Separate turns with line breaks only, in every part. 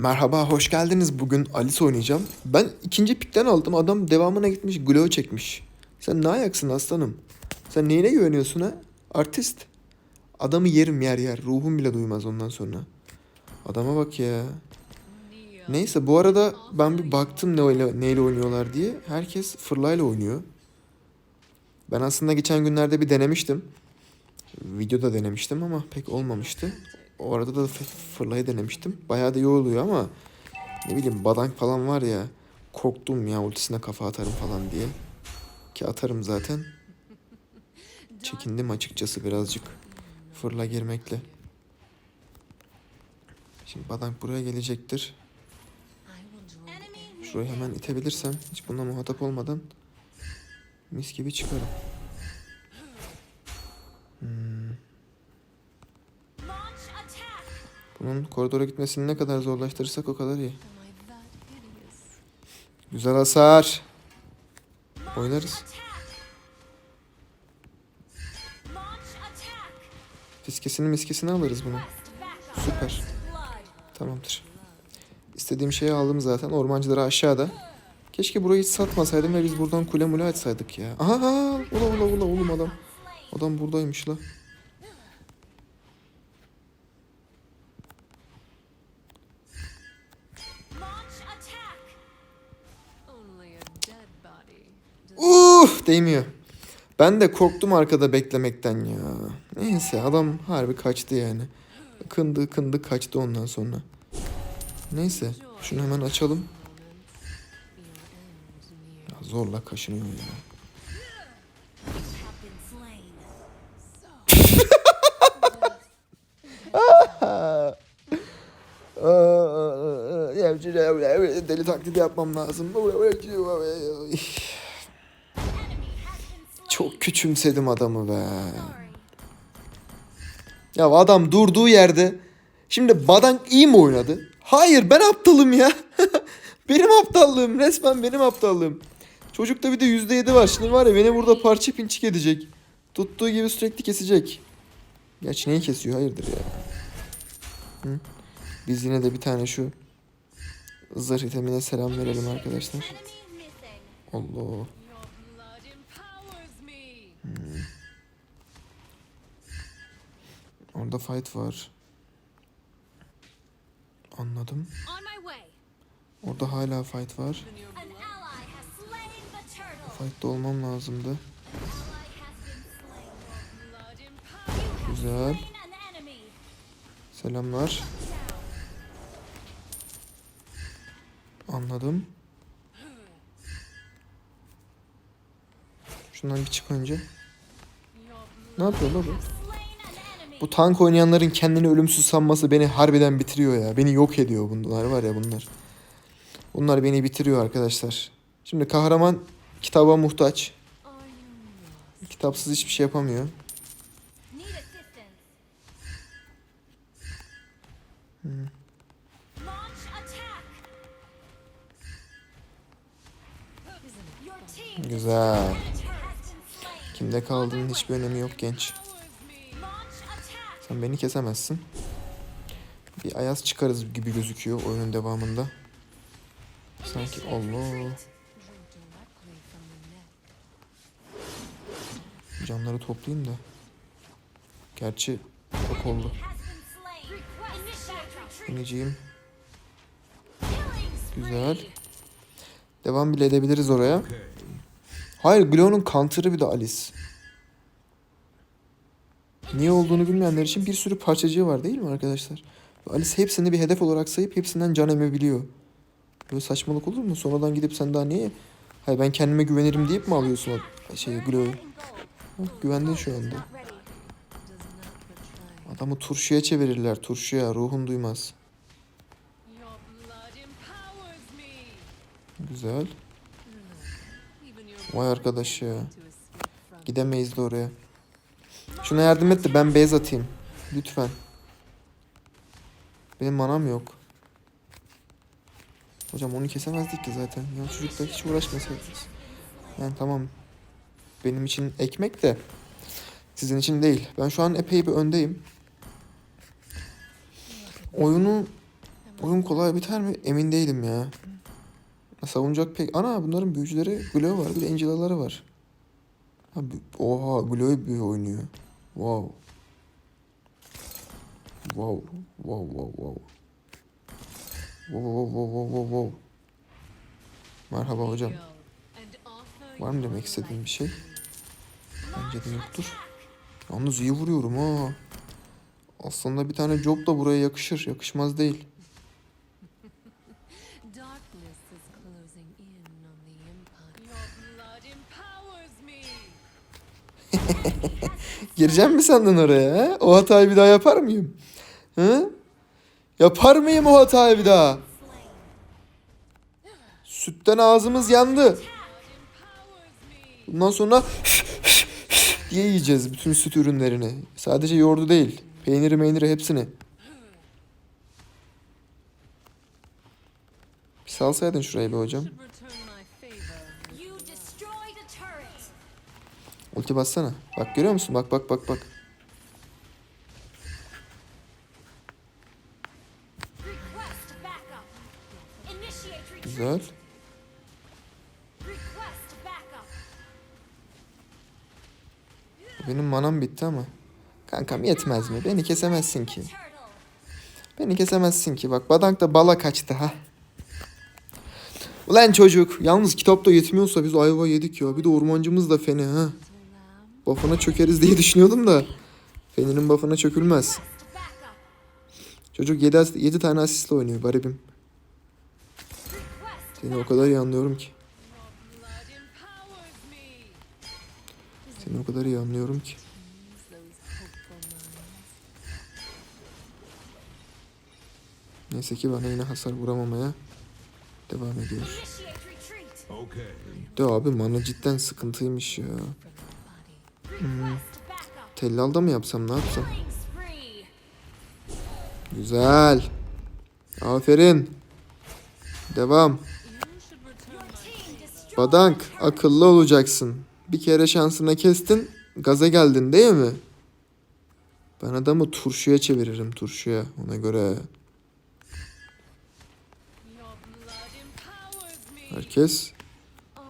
Merhaba, hoş geldiniz. Bugün Alice oynayacağım. Ben ikinci pikten aldım. Adam devamına gitmiş, glow çekmiş. Sen ne ayaksın aslanım? Sen neyine güveniyorsun ha? Artist. Adamı yerim yer yer. Ruhum bile duymaz ondan sonra. Adama bak ya. Neyse bu arada ben bir baktım neyle, neyle oynuyorlar diye. Herkes fırlayla oynuyor. Ben aslında geçen günlerde bir denemiştim. Videoda denemiştim ama pek olmamıştı. O arada da fırlayı denemiştim. Bayağı da iyi oluyor ama ne bileyim badank falan var ya. Korktum ya ultisine kafa atarım falan diye. Ki atarım zaten. Çekindim açıkçası birazcık. Fırla girmekle. Şimdi badank buraya gelecektir. Şurayı hemen itebilirsem hiç bununla muhatap olmadan mis gibi çıkarım. Bunun koridora gitmesini ne kadar zorlaştırırsak o kadar iyi. Güzel hasar. Oynarız. Fiskesini miskesini alırız bunu. Süper. Tamamdır. İstediğim şeyi aldım zaten. Ormancıları aşağıda. Keşke burayı hiç satmasaydım ve biz buradan kule mule açsaydık ya. Aha, ula ula ula oğlum adam. Adam buradaymış la. Değmiyor. Ben de korktum arkada beklemekten ya. Neyse adam harbi kaçtı yani. Kındı kındı kaçtı ondan sonra. Neyse şunu hemen açalım. Ya zorla kaşınıyor ya. Deli taklidi yapmam lazım. Çok küçümsedim adamı be. Ya adam durduğu yerde şimdi Badank iyi mi oynadı? Hayır ben aptalım ya. benim aptallığım resmen benim aptallığım. Çocukta bir de %7 var. Şimdi var ya beni burada parça pinçik edecek. Tuttuğu gibi sürekli kesecek. Gerçi neyi kesiyor hayırdır ya. Hı? Biz yine de bir tane şu zırh itemine selam verelim arkadaşlar. Allah. Orada fight var. Anladım. Orada hala fight var. Fight'ta olmam lazımdı. Güzel. Selamlar. Anladım. Şundan bir çık önce. Ne yapıyor la bu? Bu tank oynayanların kendini ölümsüz sanması beni harbiden bitiriyor ya. Beni yok ediyor bunlar var ya bunlar. Bunlar beni bitiriyor arkadaşlar. Şimdi kahraman kitaba muhtaç. Kitapsız hiçbir şey yapamıyor. Güzel. Kimde kaldığının hiçbir önemi yok genç. Sen beni kesemezsin. Bir ayaz çıkarız gibi gözüküyor oyunun devamında. Sanki Allah. Canları toplayayım da. Gerçi çok oldu. Bineceğim. Güzel. Devam bile edebiliriz oraya. Hayır Glow'un counter'ı bir de Alice. Niye olduğunu bilmeyenler için bir sürü parçacığı var değil mi arkadaşlar? Alice hepsini bir hedef olarak sayıp hepsinden can emebiliyor. Böyle saçmalık olur mu? Sonradan gidip sen daha niye... Hayır ben kendime güvenirim deyip mi alıyorsun o şeyi Glow'u? Güvendin şu anda. Adamı turşuya çevirirler turşuya ruhun duymaz. Güzel. Vay arkadaş ya. Gidemeyiz de oraya. Şuna yardım et de ben base atayım. Lütfen. Benim manam yok. Hocam onu kesemezdik ki zaten. Ya çocukla hiç uğraşmasaydınız. Yani tamam. Benim için ekmek de sizin için değil. Ben şu an epey bir öndeyim. Oyunu Oyun kolay biter mi? Emin değilim ya. Savunacak pek... Ana bunların büyücüleri Glow var. Bir de Angela'ları var. Ha, bü- Oha Glow büyü oynuyor. Wow. Wow. Wow wow wow. Wow wow wow wow wow wow. Merhaba hocam. Var mı demek istediğin bir şey? Bence de yoktur. Yalnız iyi vuruyorum ha. Aslında bir tane job da buraya yakışır. Yakışmaz değil. Gireceğim mi sandın oraya? O hatayı bir daha yapar mıyım? Hı? Yapar mıyım o hatayı bir daha? Sütten ağzımız yandı. Bundan sonra diye yiyeceğiz bütün süt ürünlerini. Sadece yoğurdu değil. Peyniri meyniri hepsini. Bir salsaydın şurayı be hocam. Ulti bassana. Bak görüyor musun? Bak bak bak bak. Güzel. Benim manam bitti ama. Kankam yetmez mi? Beni kesemezsin ki. Beni kesemezsin ki. Bak Badank da bala kaçtı ha. Ulan çocuk. Yalnız kitapta yetmiyorsa biz ayva yedik ya. Bir de ormancımız da feni ha. Buff'ına çökeriz diye düşünüyordum da. Feninin buff'ına çökülmez. Çocuk 7, 7 tane asistle oynuyor garibim. Seni o kadar iyi anlıyorum ki. Seni o kadar iyi anlıyorum ki. Neyse ki bana yine hasar vuramamaya devam ediyor. De abi mana cidden sıkıntıymış ya.
Backup.
Tellalda mı yapsam ne yapsam? Güzel. Aferin. Devam. Badank akıllı olacaksın. Bir kere şansına kestin. Gaza geldin değil mi? Ben adamı turşuya çeviririm turşuya ona göre. Herkes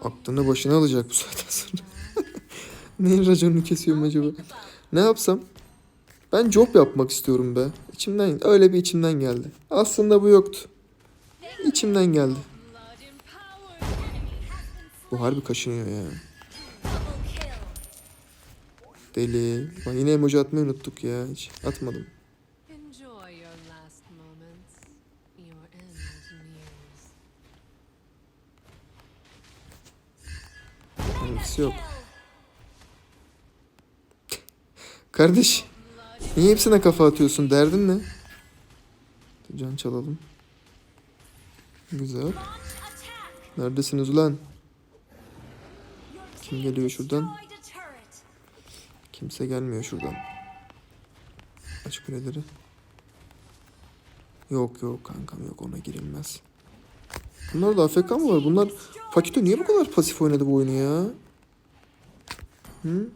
aklını başına alacak bu saatten sonra. Neyin raconunu kesiyorum acaba? Ne yapsam? Ben job yapmak istiyorum be. İçimden öyle bir içimden geldi. Aslında bu yoktu. İçimden geldi. Bu harbi kaşınıyor ya. Deli. Bak yine emoji atmayı unuttuk ya. Hiç atmadım. Hangisi yok. Kardeş. Niye hepsine kafa atıyorsun? Derdin ne? Can çalalım. Güzel. Neredesiniz ulan? Kim geliyor şuradan? Kimse gelmiyor şuradan. Aç kuleleri. Yok yok kankam yok ona girilmez. Bunlar da AFK mı var? Bunlar Fakito niye bu kadar pasif oynadı bu oyunu ya? Hı?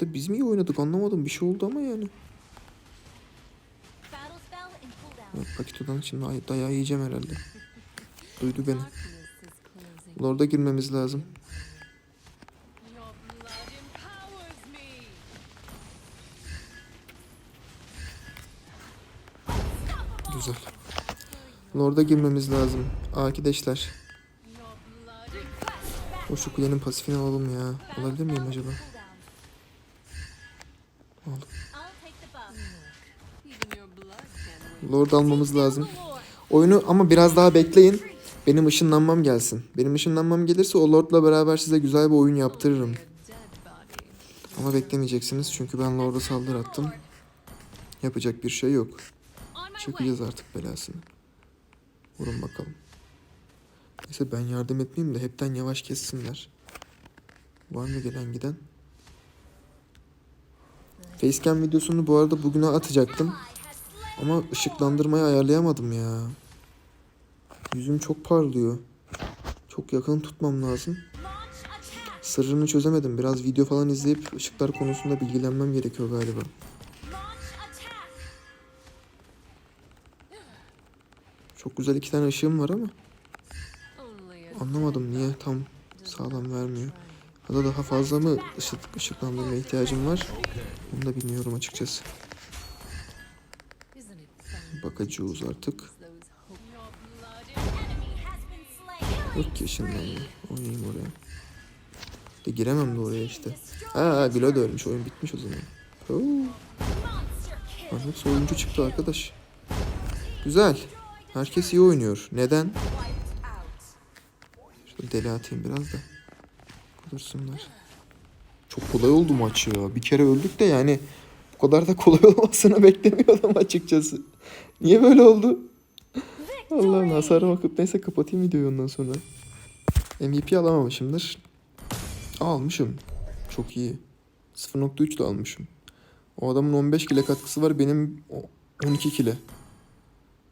Ya da biz mi iyi oynadık anlamadım. Bir şey oldu ama yani. Yok Fakito'dan şimdi ay- dayağı yiyeceğim herhalde. Duydu beni. Lord'a girmemiz lazım. Güzel. Lord'a girmemiz lazım. Arkadaşlar. O şu kulenin pasifini alalım ya. Alabilir miyim acaba? Lord almamız lazım. Oyunu ama biraz daha bekleyin. Benim ışınlanmam gelsin. Benim ışınlanmam gelirse o Lord'la beraber size güzel bir oyun yaptırırım. Ama beklemeyeceksiniz çünkü ben Lord'a saldırı attım. Yapacak bir şey yok. Çekeceğiz artık belasını. Vurun bakalım. Neyse ben yardım etmeyeyim de hepten yavaş kessinler. Var mı gelen giden? Facecam videosunu bu arada bugüne atacaktım. Ama ışıklandırmayı ayarlayamadım ya. Yüzüm çok parlıyor. Çok yakın tutmam lazım. Sırrını çözemedim. Biraz video falan izleyip ışıklar konusunda bilgilenmem gerekiyor galiba. Çok güzel iki tane ışığım var ama anlamadım niye tam sağlam vermiyor. Ya da daha fazla mı ışık, ışıklandırma ihtiyacım var? Bunu da bilmiyorum açıkçası. Bakacağız artık. Yok ki ışınlanma. Oynayayım oraya. De giremem de oraya işte. Ha Glo da ölmüş. Oyun bitmiş o zaman. Oo.
Monster kill.
Lan hepsi oyuncu çıktı arkadaş. Güzel. Herkes iyi oynuyor. Neden? Şöyle deli atayım biraz da. Kudursunlar. Çok kolay oldu maç ya. Bir kere öldük de yani bu kadar da kolay olmasını beklemiyordum açıkçası. Niye böyle oldu? Allah'ım hasarım akıp neyse kapatayım videoyu ondan sonra. MVP alamamışımdır. Almışım. Çok iyi. 0.3 de almışım. O adamın 15 kile katkısı var. Benim o- 12 kile.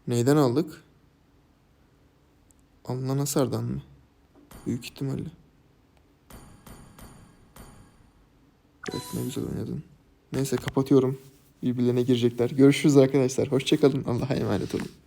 Neyden aldık? Alınan hasardan mı? Büyük ihtimalle. Evet ne güzel oynadın. Neyse kapatıyorum. Birbirlerine girecekler. Görüşürüz arkadaşlar. Hoşçakalın. Allah'a emanet olun.